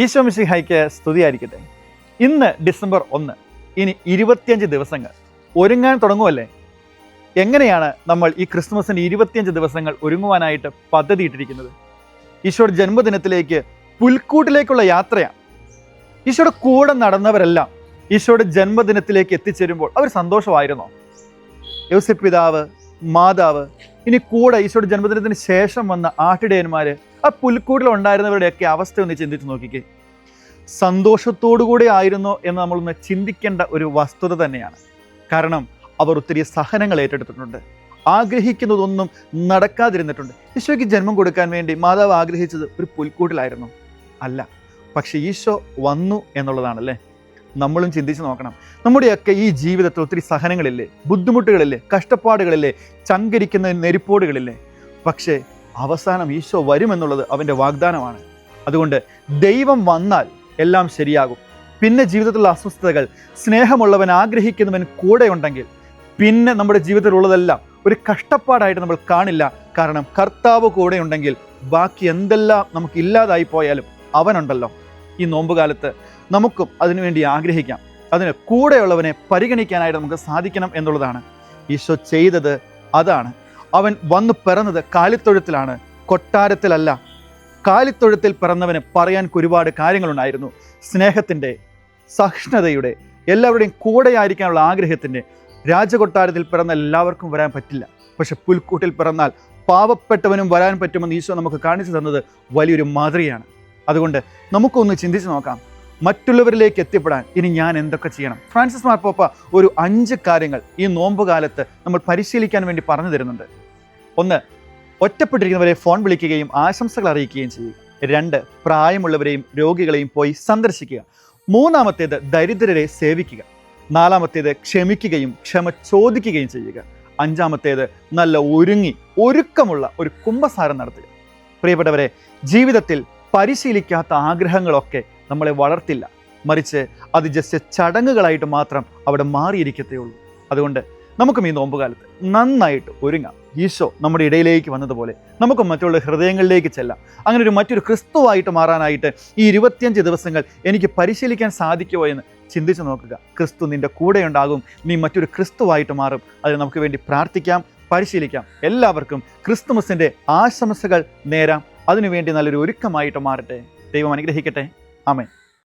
ഈശോ മിശിഹായ്ക്ക് സ്തുതിയായിരിക്കട്ടെ. ഇന്ന് ഡിസംബർ ഒന്ന് ഇനി ഇരുപത്തിയഞ്ച് ദിവസങ്ങൾ. ഒരുങ്ങാൻ തുടങ്ങുമല്ലേ എങ്ങനെയാണ് നമ്മൾ ഈ ക്രിസ്മസിന് ഇരുപത്തിയഞ്ച് ദിവസങ്ങൾ ഒരുങ്ങുവാനായിട്ട് പദ്ധതി ഇട്ടിരിക്കുന്നത് ഈശോയുടെ ജന്മദിനത്തിലേക്ക് പുൽക്കൂട്ടിലേക്കുള്ള യാത്രയാണ്. ഈശോയുടെ കൂടെ നടന്നവരെല്ലാം ഈശോയുടെ ജന്മദിനത്തിലേക്ക് എത്തിച്ചേരുമ്പോൾ അവർ സന്തോഷമായിരുന്നോ? യോസഫ് പിതാവ് മാതാവ് ഇനി കൂടെ ഈശോയുടെ ജന്മദിനത്തിന് ശേഷം വന്ന ആട്ടിടയന്മാര് ആ പുൽക്കൂട്ടിൽ ഉണ്ടായിരുന്നവരുടെയൊക്കെ അവസ്ഥ ഒന്ന് ചിന്തിച്ച് നോക്കിക്കേ. സന്തോഷത്തോടുകൂടി ആയിരുന്നോ എന്ന് നമ്മളൊന്ന് ചിന്തിക്കേണ്ട ഒരു വസ്തുത തന്നെയാണ്. കാരണം അവർ ഒത്തിരി സഹനങ്ങൾ ഏറ്റെടുത്തിട്ടുണ്ട്. ആഗ്രഹിക്കുന്നതൊന്നും നടക്കാതിരുന്നിട്ടുണ്ട്. ഈശോയ്ക്ക് ജന്മം കൊടുക്കാൻ വേണ്ടി മാതാവ് ആഗ്രഹിച്ചത് ഒരു പുൽക്കൂട്ടിലായിരുന്നു. അല്ല പക്ഷെ ഈശോ വന്നു എന്നുള്ളതാണല്ലേ? നമ്മളും ചിന്തിച്ച് നോക്കണം. നമ്മുടെയൊക്കെ ഈ ജീവിതത്തിൽ ഒത്തിരി സഹനങ്ങളില്ലേ? ബുദ്ധിമുട്ടുകളില്ലേ? കഷ്ടപ്പാടുകളില്ലേ? ചങ്കരിക്കുന്ന നെരിപ്പോടുകളില്ലേ? പക്ഷേ അവസാനം ഈശോ വരുമെന്നുള്ളത് അവന്റെ വാഗ്ദാനമാണ്. അതുകൊണ്ട് ദൈവം വന്നാൽ എല്ലാം ശരിയാകും. പിന്നെ ജീവിതത്തിലുള്ള അസ്വസ്ഥതകൾ സ്നേഹമുള്ളവൻ ആഗ്രഹിക്കുന്നവൻ കൂടെ ഉണ്ടെങ്കിൽ പിന്നെ നമ്മുടെ ജീവിതത്തിലുള്ളതെല്ലാം ഒരു കഷ്ടപ്പാടായിട്ട് നമ്മൾ കാണില്ല. കാരണം കർത്താവ് കൂടെ ഉണ്ടെങ്കിൽ ബാക്കി എന്തെല്ലാം നമുക്ക് ഇല്ലാതായി പോയാലും അവനുണ്ടല്ലോ. ഈ നോമ്പുകാലത്ത് നമുക്കും അതിനുവേണ്ടി ആഗ്രഹിക്കാം. അതിന് കൂടെയുള്ളവനെ പരിഗണിക്കാനായിട്ട് നമുക്ക് സാധിക്കണം എന്നുള്ളതാണ്. ഈശോ ചെയ്തത് അതാണ്. അവൻ വന്നു പിറന്നത് കാലിത്തൊഴുത്തിലാണ്. കൊട്ടാരത്തിലല്ല. കാലിത്തൊഴുത്തിൽ പിറന്നവന് പറയാൻ ഒരുപാട് കാര്യങ്ങളുണ്ടായിരുന്നു. സ്നേഹത്തിന്റെ സഹിഷ്ണുതയുടെ എല്ലാവരുടെയും കൂടെയായിരിക്കാനുള്ള ആഗ്രഹത്തിന്റെ രാജകൊട്ടാരത്തിൽ പിറന്ന എല്ലാവർക്കും വരാൻ പറ്റില്ല. പക്ഷെ പുൽക്കൂട്ടിൽ പിറന്നാൽ പാവപ്പെട്ടവനും വരാൻ പറ്റുമെന്ന് ഈശോ നമുക്ക് കാണിച്ചു തന്നത് വലിയൊരു മാതൃകയാണ്. അതുകൊണ്ട് നമുക്കൊന്ന് ചിന്തിച്ച് നോക്കാം. മറ്റുള്ളവരിലേക്ക് എത്തിപ്പെടാൻ ഇനി ഞാൻ എന്തൊക്കെ ചെയ്യണം? ഫ്രാൻസിസ് മാർപ്പോപ്പ ഒരു അഞ്ച് കാര്യങ്ങൾ ഈ നോമ്പ് കാലത്ത് നമ്മൾ പരിശീലിക്കാൻ വേണ്ടി പറഞ്ഞു തരുന്നുണ്ട്. ഒന്ന് ഒറ്റപ്പെട്ടിരിക്കുന്നവരെ ഫോൺ വിളിക്കുകയും ആശംസകൾ അറിയിക്കുകയും ചെയ്യുക. രണ്ട് പ്രായമുള്ളവരെയും രോഗികളെയും പോയി സന്ദർശിക്കുക. മൂന്നാമത്തേത് ദരിദ്രരെ സേവിക്കുക. നാലാമത്തേത് ക്ഷമിക്കുകയും ക്ഷമ ചോദിക്കുകയും ചെയ്യുക. അഞ്ചാമത്തേത് നല്ല ഒരുങ്ങി ഒരുക്കമുള്ള ഒരു കുംഭസാരം നടത്തുക. പ്രിയപ്പെട്ടവരെ ജീവിതത്തിൽ പരിശീലിക്കാത്ത ആഗ്രഹങ്ങളൊക്കെ നമ്മളെ വളർത്തില്ല. മറിച്ച് അത് ജസ്റ്റ് ചടങ്ങുകളായിട്ട് മാത്രം അവിടെ മാറിയിരിക്കത്തേ ഉള്ളൂ. അതുകൊണ്ട് നമുക്കും ഈ നോമ്പുകാലത്ത് നന്നായിട്ട് ഒരുങ്ങാം. ഈശോ നമ്മുടെ ഇടയിലേക്ക് വന്നതുപോലെ നമുക്ക് മറ്റുള്ള ഹൃദയങ്ങളിലേക്ക് ചെല്ലാം. അങ്ങനെ ഒരു മറ്റൊരു ക്രിസ്തുവായിട്ട് മാറാനായിട്ട് ഈ ഇരുപത്തിയഞ്ച് ദിവസങ്ങൾ എനിക്ക് പരിശീലിക്കാൻ സാധിക്കുമോ എന്ന് ചിന്തിച്ചു നോക്കുക. ക്രിസ്തു നിന്റെ കൂടെ ഉണ്ടാകും. നീ മറ്റൊരു ക്രിസ്തുവായിട്ട് മാറും. അതിന് നമുക്ക് വേണ്ടി പ്രാർത്ഥിക്കാം പരിശീലിക്കാം. എല്ലാവർക്കും ക്രിസ്തുമസിന്റെ ആശംസകൾ നേരാം. അതിനുവേണ്ടി നല്ലൊരു ഒരുക്കമായിട്ട് മാറട്ടെ. ദൈവം അനുഗ്രഹിക്കട്ടെ. ആമേൻ.